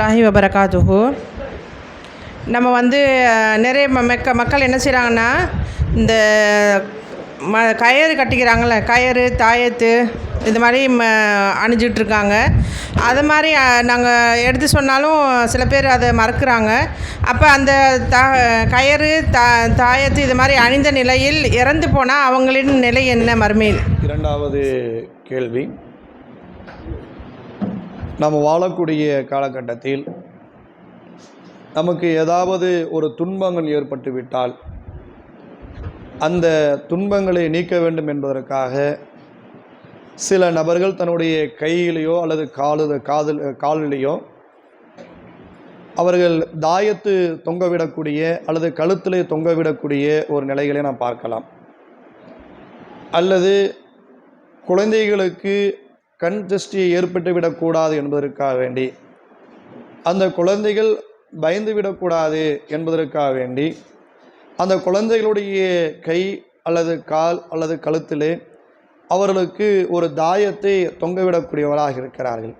வரமத்துல்லாஹி வபரகாத்துஹு நம்ம வந்து நிறைய ம- மெக்க மக்கள் என்ன செய்கிறாங்கன்னா இந்த ம கயிறு கட்டிக்கிறாங்கள்ல கயறு தாயத்து இது மாதிரி ம அணிஞ்சிட்ருக்காங்க. அது மாதிரி நாங்கள் எடுத்து சொன்னாலும் சில பேர் அதை மறக்கிறாங்க. அப்போ அந்த தா கயிறு தா தாயத்து இது மாதிரி அணிந்த நிலையில் இறந்து போனால் அவங்களின் நிலை என்ன மறுமையில்? இரண்டாவது கேள்வி. நாம் வாழக்கூடிய காலகட்டத்தில் நமக்கு ஏதாவது ஒரு துன்பங்கள் ஏற்பட்டு விட்டால் அந்த துன்பங்களை நீக்க வேண்டும் என்பதற்காக சில நபர்கள் தன்னுடைய கையிலேயோ அல்லது காலு காதல் காலிலேயோ அவர்கள் தாயத்து தொங்கவிடக்கூடிய அல்லது கழுத்திலே தொங்கவிடக்கூடிய ஒரு நிலைகளை நாம் பார்க்கலாம். அல்லது குழந்தைகளுக்கு கண் திருஷ்டி ஏற்பட்டுவிடக்கூடாது என்பதற்காக வேண்டி அந்த குழந்தைகள் பயந்து விடக்கூடாது என்பதற்காக வேண்டி அந்த குழந்தைகளுடைய கை அல்லது கால் அல்லது கழுத்திலே அவர்களுக்கு ஒரு தாயத்தை தொங்கவிடக்கூடியவராக இருக்கிறார்கள்.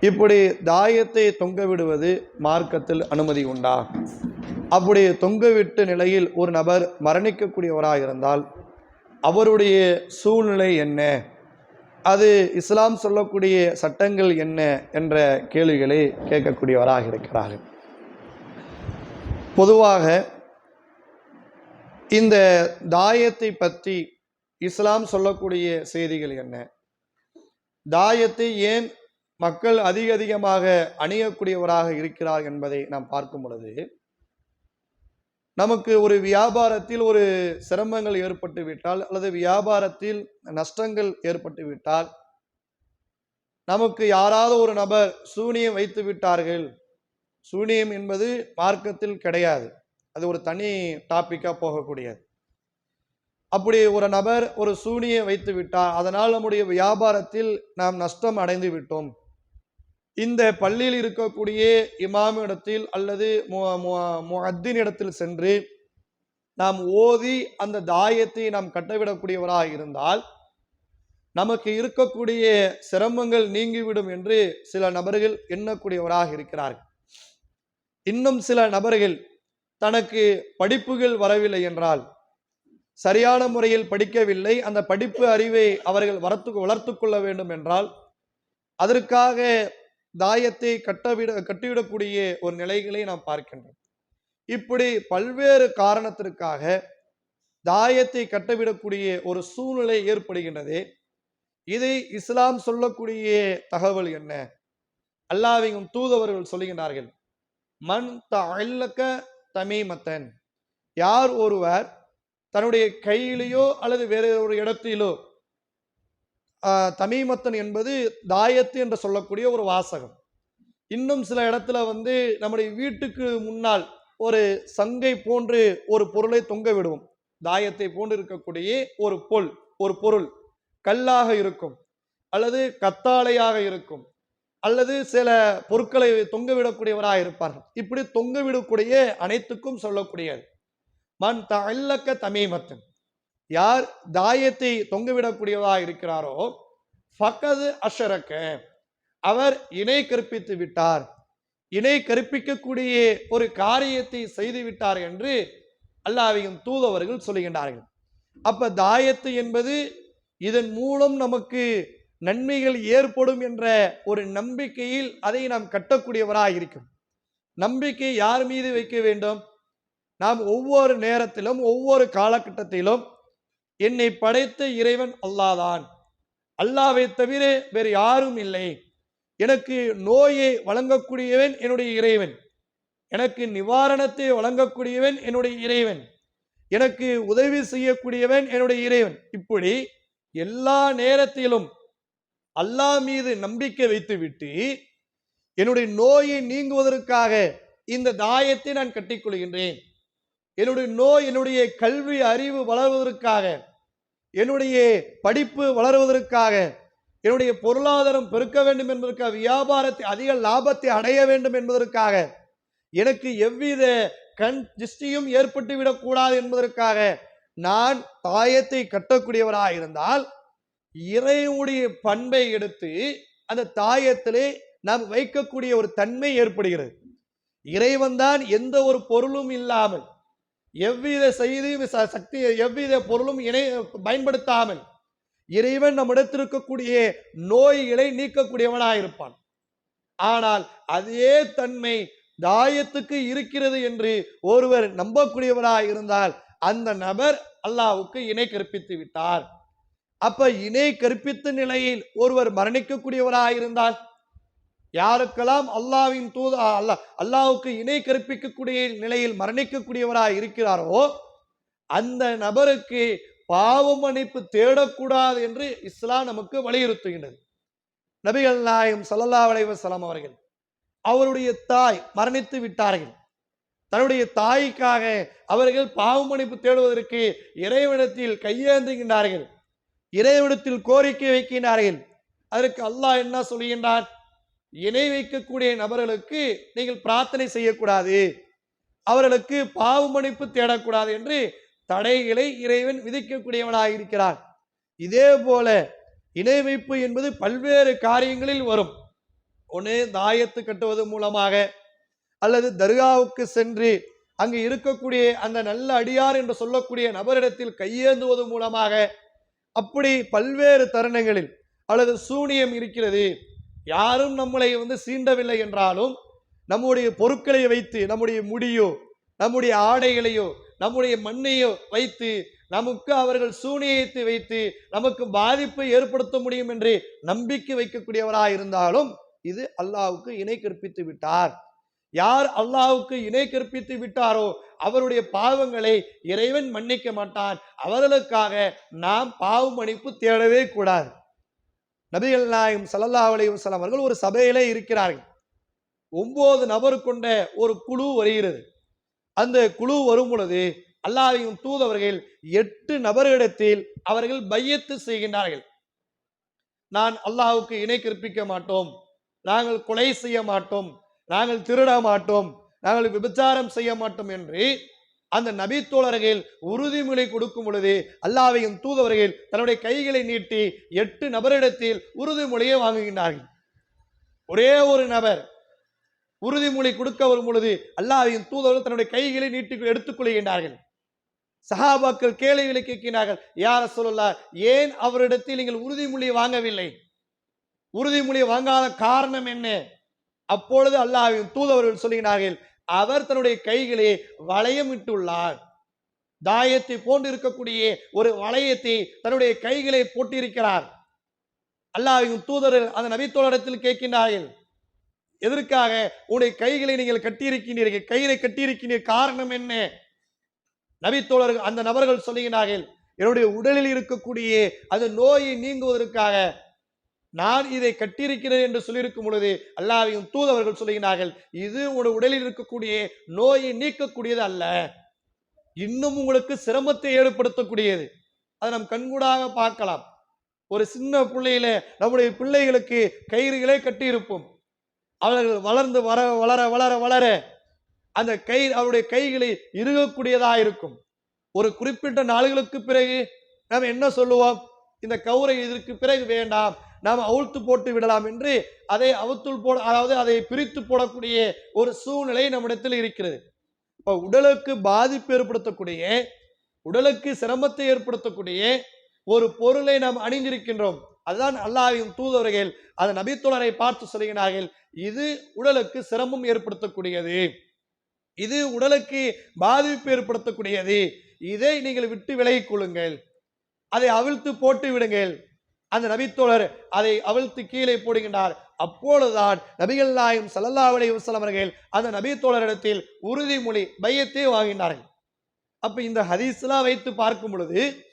இப்படி தாயத்தை தொங்கவிடுவது மார்க்கத்தில் அனுமதி உண்டா? அப்படி தொங்கவிட்ட நிலையில் ஒரு நபர் மரணிக்கக்கூடியவராக இருந்தால் அவருடைய சூழ்நிலை என்ன? அது இஸ்லாம் சொல்லக்கூடிய சட்டங்கள் என்ன என்ற கேள்விகளை கேட்கக்கூடியவராக இருக்கிறார்கள். பொதுவாக இந்த தாயத்தை பற்றி இஸ்லாம் சொல்லக்கூடிய செய்திகள் என்ன? தாயத்தை ஏன் மக்கள் அதிக அதிகமாக அணியக்கூடியவராக இருக்கிறார் என்பதை நாம் பார்க்கும் பொழுது நமக்கு ஒரு வியாபாரத்தில் ஒரு சிரமங்கள் ஏற்பட்டு விட்டால் அல்லது வியாபாரத்தில் நஷ்டங்கள் ஏற்பட்டு விட்டால் நமக்கு யாராவது ஒரு நபர் சூனியம் வைத்து விட்டார்கள். சூனியம் என்பது மார்க்கத்தில் கிடையாது. அது ஒரு தனி டாப்பிக்காக போகக்கூடியது. அப்படி ஒரு நபர் ஒரு சூனியம் வைத்து விட்டார். அதனால் நம்முடைய வியாபாரத்தில் நாம் நஷ்டம் அடைந்து விட்டோம். இந்த பள்ளியில் இருக்கக்கூடிய இமாமிடத்தில் அல்லது இடத்தில் சென்று நாம் ஓதி அந்த தாயத்தை நாம் கட்டவிடக்கூடியவராக இருந்தால் நமக்கு இருக்கக்கூடிய சிரமங்கள் நீங்கிவிடும் என்று சில நபர்கள் எண்ணக்கூடியவராக இருக்கிறார்கள். இன்னும் சில நபர்கள் தனக்கு படிப்புகள் வரவில்லை என்றால் சரியான முறையில் படிக்கவில்லை அந்த படிப்பு அறிவை அவர்கள் வளர்த்து வளர்த்து கொள்ள வேண்டும் என்றால் அதற்காக தாயத்தை கட்டவிட கட்டிவிடக்கூடிய ஒரு நிலைகளை நாம் பார்க்கின்றோம். இப்படி பல்வேறு காரணத்திற்காக தாயத்தை கட்டவிடக்கூடிய ஒரு சூழ்நிலை ஏற்படுகின்றது. இதை இஸ்லாம் சொல்லக்கூடிய தகவல் என்ன? அல்லாவியும் தூதவர்கள் சொல்லுகின்றார்கள் மண் தல்லக்க தமிமத்தன். யார் ஒருவர் தன்னுடைய கையிலேயோ அல்லது வேற ஒரு இடத்திலோ தமிமத்தன் என்பது தாயத்து என்று சொல்லக்கூடிய ஒரு வாசகம். இன்னும் சில இடத்துல வந்து நம்முடைய வீட்டுக்கு முன்னால் ஒரு சங்கை போன்று ஒரு பொருளை தொங்க விடுவோம். தாயத்தை போன்று இருக்கக்கூடிய ஒரு பொல் ஒரு பொருள் கல்லாக இருக்கும் அல்லது கத்தாழையாக இருக்கும் அல்லது சில பொருட்களை தொங்க விடக்கூடியவராக இருப்பார்கள். இப்படி தொங்க விடக்கூடிய அனைத்துக்கும் சொல்லக்கூடியது. மண் தல்லக்க தமிமத்தன். யார் தாயத்தை தொங்கவிடக்கூடியவராக இருக்கிறாரோ ஃபக்கது அஷரக்க அவர் இணை கற்பித்து விட்டார். இணை கற்பிக்கக்கூடிய ஒரு காரியத்தை செய்து விட்டார் என்று அல்லாவையும் தூதவர்கள் சொல்லுகின்றார்கள். அப்ப தாயத்து என்பது இதன் மூலம் நமக்கு நன்மைகள் ஏற்படும் என்ற ஒரு நம்பிக்கையில் அதை நாம் கட்டக்கூடியவராக இருக்கும். நம்பிக்கை யார் மீது வைக்க வேண்டும்? நாம் ஒவ்வொரு நேரத்திலும் ஒவ்வொரு காலகட்டத்திலும் என்னை படைத்த இறைவன் அல்லாதான். அல்லாவை தவிர வேறு யாரும் இல்லை. எனக்கு நோயை வழங்கக்கூடியவன் என்னுடைய இறைவன். எனக்கு நிவாரணத்தை வழங்கக்கூடியவன் என்னுடைய இறைவன். எனக்கு உதவி செய்யக்கூடியவன் என்னுடைய இறைவன். இப்படி எல்லா நேரத்திலும் அல்லாஹ் மீது நம்பிக்கை வைத்துவிட்டு என்னுடைய நோயை நீங்குவதற்காக இந்த தாயத்தை நான் கட்டிக்கொள்கின்றேன். என்னுடைய நோய் என்னுடைய கல்வி அறிவு வளர்வதற்காக என்னுடைய படிப்பு வளருவதற்காக என்னுடைய பொருளாதாரம் பெருக்க வேண்டும் என்பதற்காக வியாபாரத்தை அதிக லாபத்தை அடைய வேண்டும் என்பதற்காக எனக்கு எவ்வித கண் திருஷ்டியும் ஏற்பட்டு விடக்கூடாது என்பதற்காக நான் தாயத்தை கட்டக்கூடியவராக இருந்தால் இறைவனுடைய பண்பை எடுத்து அந்த தாயத்திலே நாம் வைக்கக்கூடிய ஒரு தன்மை ஏற்படுகிறது. இறைவன் தான் எந்த ஒரு பொருளும் இல்லாமல் எவ்வித செய்தியும் ச- சக்தி எவ்வித பொருளும் இணை பயன்படுத்தாமல் இறைவன் நம்மிடத்தில் இருக்கக்கூடிய நோய்களை நீக்கக்கூடியவனாயிருப்பான். ஆனால் அதே தன்மை தாயத்துக்கு இருக்கிறது என்று ஒருவர் நம்பக்கூடியவராக இருந்தால் அந்த நபர் அல்லாவுக்கு இணை கற்பித்து விட்டார். அப்ப இணை கற்பித்த நிலையில் ஒருவர் மரணிக்கக்கூடியவராக இருந்தால் யாருக்கெல்லாம் அல்லாவின் தூது அல்லாஹ் அல்லாவுக்கு இணை கற்பிக்கக்கூடிய நிலையில் மரணிக்கக்கூடியவராக இருக்கிறாரோ அந்த நபருக்கு பாவ மன்னிப்பு தேடக்கூடாது என்று இஸ்லாம் நமக்கு வலியுறுத்துகின்றது. நபிகள் நாயம் சல்லல்லா அலைஹி அவர்கள் அவருடைய தாய் மரணித்து விட்டார்கள். தன்னுடைய தாய்க்காக அவர்கள் பாவ மன்னிப்பு தேடுவதற்கு இறைவனத்தில் கையேந்துகின்றார்கள். இறைவனத்தில் கோரிக்கை வைக்கின்றார்கள். அதற்கு அல்லாஹ் என்ன சொல்கின்றான்? இணை வைக்கக்கூடிய நபர்களுக்கு நீங்கள் பிரார்த்தனை செய்யக்கூடாது. அவர்களுக்கு பாவ மன்னிப்பு தேடக்கூடாது என்று தடைகளை இறைவன் விதிக்கக்கூடியவனாக இருக்கிறான் இதே போல இணை வைப்பு என்பது பல்வேறு காரியங்களில் வரும். ஒன்று தாயத்து கட்டுவது மூலமாக அல்லது தர்காவுக்கு சென்று அங்கு இருக்கக்கூடிய அந்த நல்ல அடியார் என்று சொல்லக்கூடிய நபரிடத்தில் கையேந்துவது மூலமாக அப்படி பல்வேறு தருணங்களில் அல்லது சூனியம் இருக்கிறது. யாரும் நம்மளை வந்து சீண்டவில்லை என்றாலும் நம்முடைய பொருட்களை வைத்து நம்முடைய முடியோ நம்முடைய ஆடைகளையோ நம்முடைய மண்ணையோ வைத்து நமக்கு அவர்கள் சூனியத்தை வைத்து நமக்கு பாதிப்பை ஏற்படுத்த முடியும் என்று நம்பிக்கை வைக்கக்கூடியவராக இருந்தாலும் இது அல்லாவுக்கு இணை கற்பித்து விட்டார். யார் அல்லாவுக்கு இணை கற்பித்து விட்டாரோ அவருடைய பாவங்களை இறைவன் மன்னிக்க மாட்டான். அவர்களுக்காக நாம் பாவ மன்னிப்பு தேடவே கூடாது. நபிகள் நாயகம் ஸல்லல்லாஹு அலையும் சலம் அவர்கள் ஒரு சபையிலே இருக்கிறார்கள். ஒன்பது நபர் கொண்ட ஒரு குழு வருகிறது. அந்த குழு வரும் பொழுது அல்லாஹையும் தூதவர்கள் எட்டு நபர்களிடத்தில் அவர்கள் பையத்து செய்கின்றார்கள். நான் அல்லாஹுக்கு இணை கற்பிக்க மாட்டோம். நாங்கள் கொலை செய்ய மாட்டோம். நாங்கள் திருட மாட்டோம். நாங்கள் விபச்சாரம் செய்ய மாட்டோம் என்று அந்த நபித்தோழர்கள் உறுதிமொழி கொடுக்கும் பொழுது அல்லாஹ்வின் தூதவர்கள் தன்னுடைய கைகளை நீட்டி எட்டு நபரிடத்தில் உறுதிமொழியை வாங்குகின்றார்கள். ஒரே ஒரு நபர் உறுதிமொழி கொடுக்க வரும் பொழுது அல்லாஹ்வின் தூதவர்கள் தன்னுடைய கைகளை நீட்டி எடுத்துக் கொள்கின்றார்கள். சஹாபாக்கள் கேள்விகளை கேட்கிறார்கள் யார சொல்லலா ஏன் அவரிடத்தில் நீங்கள் உறுதிமொழி வாங்கவில்லை? உறுதிமொழி வாங்காத காரணம் என்ன? அப்பொழுது அல்லாஹ்வின் தூதவர்கள் சொல்லுகிறார்கள் அவர் தன்னுடைய கைகளே வளையமிட்டுள்ளார். தாயத்தை போன்று இருக்கக்கூடிய ஒரு வளையத்தை தன்னுடைய கைகளை போட்டிருக்கிறார். அல்லாஹ்வின் தூதரர் அந்த நபித்தோழத்தில் கேட்கின்றார்கள் எதற்காக உன்னுடைய கைகளை நீங்கள் கட்டியிருக்கின்றீர்கள்? கைகளை கட்டியிருக்கிறீர்கள் காரணம் என்ன? நபித்தோழர்கள் அந்த நபர்கள் சொல்லுகிறார்கள் என்னுடைய உடலில் இருக்கக்கூடிய அந்த நோயை நீங்குவதற்காக நான் இதை கட்டியிருக்கிறேன் என்று சொல்லியிருக்கும் பொழுது அல்லாவையும் தூதவர்கள் சொல்லுகிறார்கள் இது உங்களுடைய உடலில் இருக்கக்கூடிய நோயை நீக்கக்கூடியது அல்ல. இன்னும் உங்களுக்கு சிரமத்தை ஏற்படுத்தக்கூடியது. அதை நம் கண்கூடாக பார்க்கலாம். ஒரு சின்ன பிள்ளையில நம்முடைய பிள்ளைகளுக்கு கயிறுகளே கட்டியிருப்போம். அவர்கள் வளர்ந்து வர வளர வளர வளர அந்த கை அவருடைய கைகளை இறுகக்கூடியதா இருக்கும். ஒரு குறிப்பிட்ட நாள்களுக்கு பிறகு நாம் என்ன சொல்லுவோம்? இந்த கவுரை இதற்கு பிறகு வேண்டாம். நாம் அவுழ்த்து போட்டு விடலாம் என்று அதை அவுத்துள் போட அதாவது அதை பிரித்து போடக்கூடிய ஒரு சூழ்நிலை நம்மிடத்தில் இருக்கிறது. இப்போ உடலுக்கு பாதிப்பு ஏற்படுத்தக்கூடிய உடலுக்கு சிரமத்தை ஏற்படுத்தக்கூடிய ஒரு பொருளை நாம் அணிந்திருக்கின்றோம். அதுதான் அல்லாவின் தூதவர்கள் அதன் நபித்தோழரை பார்த்து சொல்கிறார்கள் இது உடலுக்கு சிரமம் ஏற்படுத்தக்கூடியது. இது உடலுக்கு பாதிப்பு ஏற்படுத்தக்கூடியது. இதை நீங்கள் விட்டு விலகிக் கொள்ளுங்கள். அதை அவிழ்த்து போட்டு விடுங்கள். அந்த நபித்தோழர் அதை அவிழ்த்து கீழே போடுகின்றார். அப்பொழுதுதான் நபிகள் நாயும் ஸல்லல்லாஹு அலைஹி அந்த நபித்தோழரிடத்தில் உறுதிமொழி பையத்தை வாங்கினார்கள். அப்ப இந்த ஹதீஸ்லாம் வைத்து பார்க்கும் பொழுது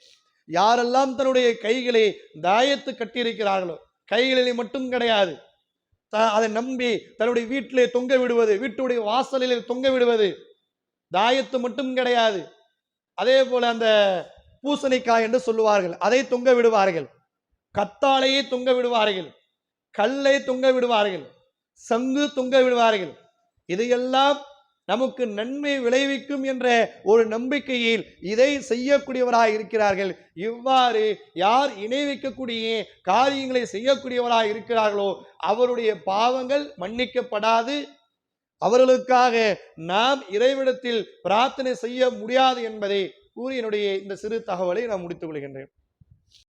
யாரெல்லாம் தன்னுடைய கைகளை தாயத்து கட்டியிருக்கிறார்களோ கைகளிலே மட்டும் கிடையாது. த- அதை நம்பி தன்னுடைய வீட்டிலே தொங்க விடுவது வீட்டுடைய வாசலிலே தொங்க விடுவது தாயத்து மட்டும் கிடையாது. அதே போல அந்த பூசணிக்காய் என்று சொல்லுவார்கள் அதை தொங்க விடுவார்கள். கத்தாழையை தொங்க விடுவார்கள் கல்லை தொங்க விடுவார்கள் சங்கு தொங்க விடுவார்கள். இதையெல்லாம் நமக்கு நன்மை விளைவிக்கும் என்ற ஒரு நம்பிக்கையில் இதை செய்யக்கூடியவராக இருக்கிறார்கள். இவ்வாறு யார் இணை வைக்கக்கூடிய காரியங்களை செய்யக்கூடியவராக இருக்கிறார்களோ அவருடைய பாவங்கள் மன்னிக்கப்படாது. அவர்களுக்காக நாம் இறைவிடத்தில் பிரார்த்தனை செய்ய முடியாது என்பதை கூறி என்னுடைய இந்த சிறு தகவலை நான் முடித்துக் கொள்கின்றேன்.